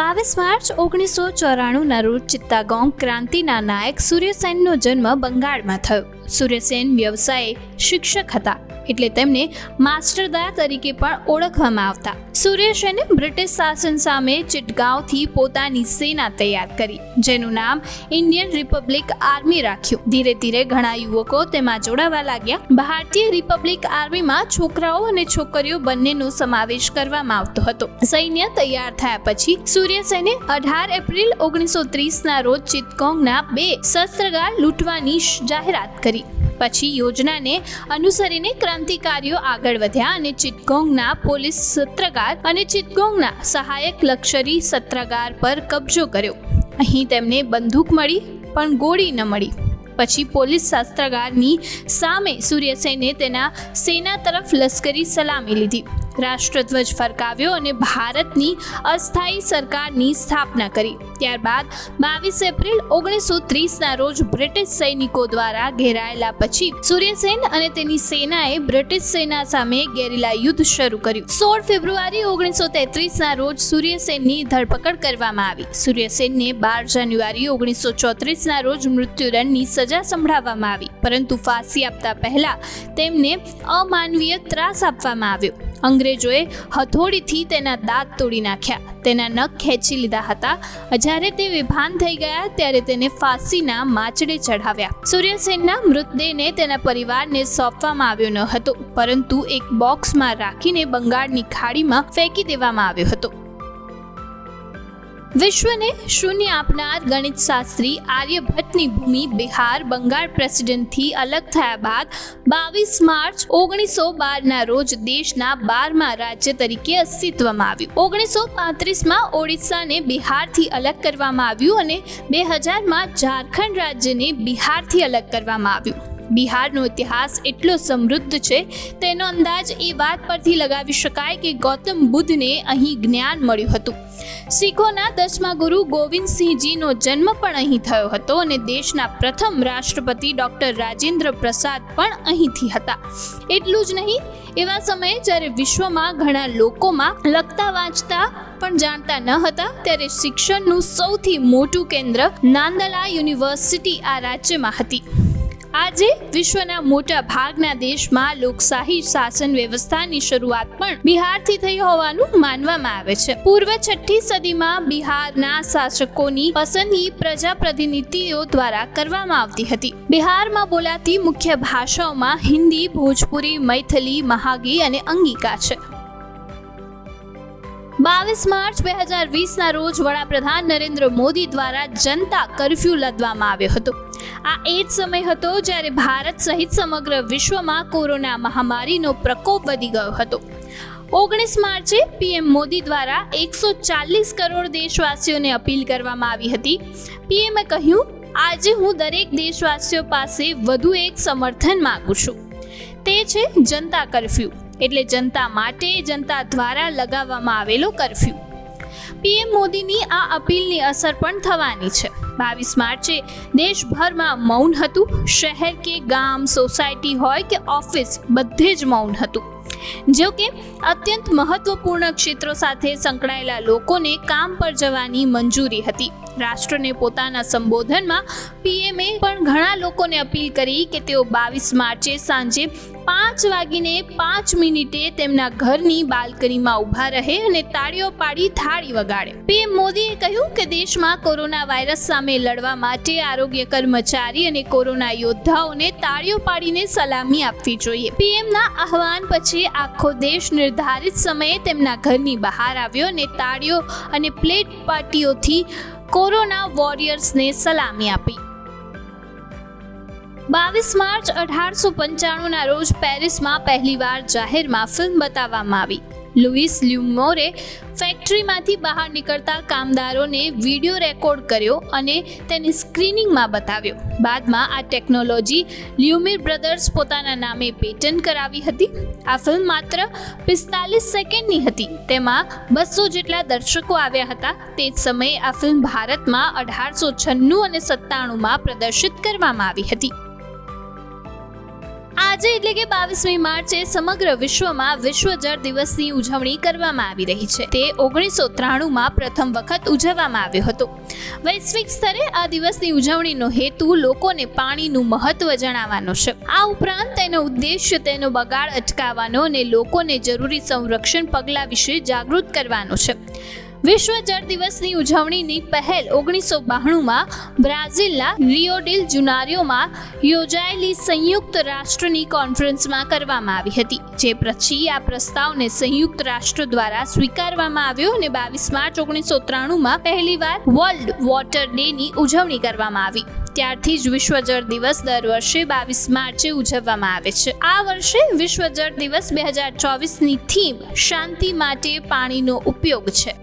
બાવીસ માર્ચ ઓગણીસો ચોરાણુંના રોજ ચિત્તાગોંગ ક્રાંતિના નાયક સૂર્યસેનનો જન્મ બંગાળમાં થયો. સૂર્યસેન વ્યવસાયે શિક્ષક હતા એટલે તેમને માસ્ટરદા તરીકે પણ ઓળખવામાં આવતા. સૂર્યસેને બ્રિટિશ શાસન સામે ચિટગાંવથી પોતાની સેના તૈયાર કરી, જેનું નામ ઇન્ડિયન રિપબ્લિક આર્મી રાખ્યું. ધીરે ધીરે ઘણા યુવકો તેમાં જોડાવા લાગ્યા. ભારતીય રિપબ્લિક આર્મીમાં છોકરાઓ અને છોકરીઓ બંનેનો સમાવેશ કરવામાં આવતો હતો. સૈન્ય તૈયાર થયા પછી સૂર્યસેને અઢાર એપ્રિલ ઓગણીસો ત્રીસના રોજ ચિત્તગોંગના બે શસ્ત્રગાર લૂંટવાની જાહેરાત કરી. પછી યોજનાને અનુસરીને ક્રાંતિકારીઓ આગળ વધ્યા અને ચિત્તગોંગના પોલીસ સત્રગાર અને ચિત્તગોંગના સહાયક લશ્કરી સત્રગાર પર કબજો કર્યો. અહીં તેમને બંદૂક મળી, પણ ગોળી ન મળી. પછી પોલીસ શાસ્ત્રાગારની સામે સૂર્યસેને તેના સેના તરફ લશ્કરી સલામી લીધી. રાષ્ટ્રધ્વજ ફરકાવ્યો અને ભારતની અસ્થાયી સરકારની સ્થાપના કરી. ત્યારબાદ બાવીસ એપ્રિલ ઓગણીસો ત્રીસના રોજ બ્રિટિશ સૈનિકો દ્વારા ઘેરાયેલા પછી સૂર્યસેન અને તેની સેનાએ બ્રિટિશ સેના સામે ગેરીલા યુદ્ધ શરૂ કર્યું. સોળ ફેબ્રુઆરી ઓગણીસો તેત્રીસના રોજ સૂર્યસેનની ધરપકડ કરવામાં આવી. સૂર્યસેનને બાર જાન્યુઆરી ઓગણીસો ચોત્રીસના રોજ મૃત્યુદંડની સજા સંભળાવવામાં આવી. પરંતુ ફાંસી આપતા પહેલા તેમને અમાનવીય ત્રાસ આપવામાં આવ્યો. અંગ્રેજોએ હથોડીથી તેના દાંત તોડી નાખ્યા. તેના નખ ખેંચી લીધા હતા. જ્યારે તે વિભાન થઈ ગયા, ત્યારે તેને ફાંસીના માચડે ચઢાવ્યા. સૂર્યસેનના મૃતદેહને તેના પરિવારને સોંપવામાં આવ્યો ન હતો, પરંતુ એક બોક્સમાં રાખીને બંગાળની ખાડીમાં ફેંકી દેવામાં આવ્યો હતો. વિશ્વને શૂન્ય આપનાર ગણિત શાસ્ત્રી આર્યભટ્ટની ભૂમિ બિહાર બંગાળ પ્રેસિડેન્ટથી અલગ થયા બાદ બાવીસ માર્ચ ઓગણીસો બારના રોજ દેશના બારમા રાજ્ય તરીકે અસ્તિત્વમાં આવ્યું. ઓગણીસો પાંત્રીસમાં ઓડિશાને બિહારથી અલગ કરવામાં આવ્યું અને બે હજારમાં ઝારખંડ રાજ્યને બિહારથી અલગ કરવામાં આવ્યું. બિહારનો ઇતિહાસ એટલો સમૃદ્ધ છે, તેનો અંદાજ એ વાત પરથી લગાવી શકાય કે ગૌતમ બુદ્ધને અહીં જ્ઞાન મળ્યું હતું. શીખોના દસમા ગુરુ ગોવિંદસિંહજીનો જન્મ પણ અહીં થયો હતો અને દેશના પ્રથમ રાષ્ટ્રપતિ ડોક્ટર રાજેન્દ્ર પ્રસાદ પણ અહીંથી હતા. એટલું જ નહીં, એવા સમયે જ્યારે વિશ્વમાં ઘણા લોકોમાં લખતા વાંચતા પણ જાણતા ન હતા, ત્યારે શિક્ષણનું સૌથી મોટું કેન્દ્ર નાંદલા યુનિવર્સિટી આ રાજ્યમાં હતી. આજે વિશ્વના મોટા ભાગના દેશમાં લોકશાહી શાસન વ્યવસ્થાની શરૂઆત પણ બિહારથી થઈ હોવાનું માનવામાં આવે છે. પૂર્વ છઠ્ઠી સદીમાં બિહારના શાસકોની પસંદગી પ્રજાપ્રતિનિધિઓ દ્વારા કરવામાં આવતી હતી. બિહારમાં બોલાતી મુખ્ય ભાષાઓમાં હિન્દી, ભોજપુરી, મૈથિલી, મહાગી અને અંગિકા છે. બાવીસ માર્ચ બે હજાર વીસના રોજ વડાપ્રધાન નરેન્દ્ર મોદી દ્વારા જનતા કર્ફ્યુ લદવામાં આવ્યો હતો. આ એ જ સમય હતો જ્યારે ભારત સહિત સમગ્ર વિશ્વમાં કોરોના મહામારીનો પ્રકોપ વધી ગયો હતો. ઓગણીસ માર્ચે પીએમ મોદી દ્વારા એકસો ચાલીસ કરોડ દેશવાસીઓને અપીલ કરવામાં આવી હતી. પીએમએ કહ્યું, આજે હું દરેક દેશવાસીઓ પાસે વધુ એક સમર્થન માગું છું. તે છે જનતા કર્ફ્યુ, એટલે જનતા માટે જનતા દ્વારા લગાવવામાં આવેલો કર્ફ્યુ. પીએમ મોદીની આ અપીલની અસર પણ થવાની છે. બાવીસ માર્ચે દેશભરમાં મૌન હતું. શહેર કે ગામ, સોસાયટી હોય કે ઓફિસ, બધે જ મૌન હતું. જો કે, અત્યંત મહત્વપૂર્ણ ક્ષેત્રો સાથે સંકળાયેલા લોકોને કામ પર જવાની મંજૂરી હતી. રાષ્ટ્રને પોતાના સંબોધનમાં પીએમએ પણ ઘણા લોકોને અપીલ કરી કે તેઓ બાવીસ માર્ચે સાંજે પાંચ વાગીને પાંચ મિનિટે તેમના ઘરની બાલ્કનીમાં ઊભા રહે અને તાળીઓ પાડી થાળી વગાડે. પીએમ મોદીએ કહ્યું કે દેશમાં કોરોના વાયરસ સામે લડવા માટે આરોગ્ય કર્મચારી અને કોરોના યોદ્ધાઓને તાળીઓ પાડીને સલામી આપવી જોઈએ. પીએમના આહવાન પછી આખો દેશ નિર્ધારિત સમયે તેમના ઘરની બહાર આવ્યો અને તાળીઓ અને પ્લેટ પાર્ટીઓથી કોરોના વોરિયર્સને સલામી આપી. બાવીસ માર્ચ અઢારસો પંચાણુંના રોજ પેરિસમાં પહેલીવાર જાહેરમાં ફિલ્મ બતાવવામાં આવી. લુઈસ લ્યુમોરે ફેક્ટરીમાંથી બહાર નીકળતા કામદારોને વીડિયો રેકોર્ડ કર્યો અને તેને સ્ક્રીનિંગમાં બતાવ્યો. બાદમાં આ ટેકનોલોજી લ્યુમિર બ્રધર્સ પોતાના નામે પેટન્ટ કરાવી હતી. આ ફિલ્મ માત્ર પિસ્તાલીસ સેકન્ડની હતી. તેમાં બસો જેટલા દર્શકો આવ્યા હતા. તે જ સમયે આ ફિલ્મ ભારતમાં અઢારસો છન્નું અને સત્તાણુંમાં પ્રદર્શિત કરવામાં આવી હતી. આજે એટલે કે બાવીસમી માર્ચે સમગ્ર વિશ્વમાં વિશ્વ જળ દિવસની ઉજવણી કરવામાં આવી રહી છે. તે ઓગણીસો ત્રાણુંમાં પ્રથમ વખત ઉજવવામાં આવ્યો હતો. વૈશ્વિક સ્તરે આ દિવસની ઉજવણીનો હેતુ લોકોને પાણીનું મહત્વ જણાવવાનો છે. આ ઉપરાંત તેનો ઉદ્દેશ્ય તેનો બગાડ અટકાવવાનો અને લોકોને જરૂરી સંરક્ષણ પગલાં વિશે જાગૃત કરવાનો છે. વિશ્વ જળ દિવસની ઉજવણીની પહેલ ઓગણીસો બાણુંમાં બ્રાઝિલના રિયોડિલ જુનારીઓમાં યોજાયેલી સંયુક્ત રાષ્ટ્રની કોન્ફરન્સમાં કરવામાં આવી હતી, જે પછી આ પ્રસ્તાવને સંયુક્ત રાષ્ટ્ર દ્વારા સ્વીકારવામાં આવ્યો અને બાવીસ માર્ચ ઓગણીસો ત્રાણુંમાં પહેલીવાર વર્લ્ડ વોટર ડેની ઉજવણી કરવામાં આવી. ત્યારથી જ વિશ્વ જળ દિવસ દર વર્ષે બાવીસ માર્ચે ઉજવવામાં આવે છે. આ વર્ષે વિશ્વ જળ દિવસ બે હજાર ચોવીસની થીમ શાંતિ માટે પાણીનો ઉપયોગ છે.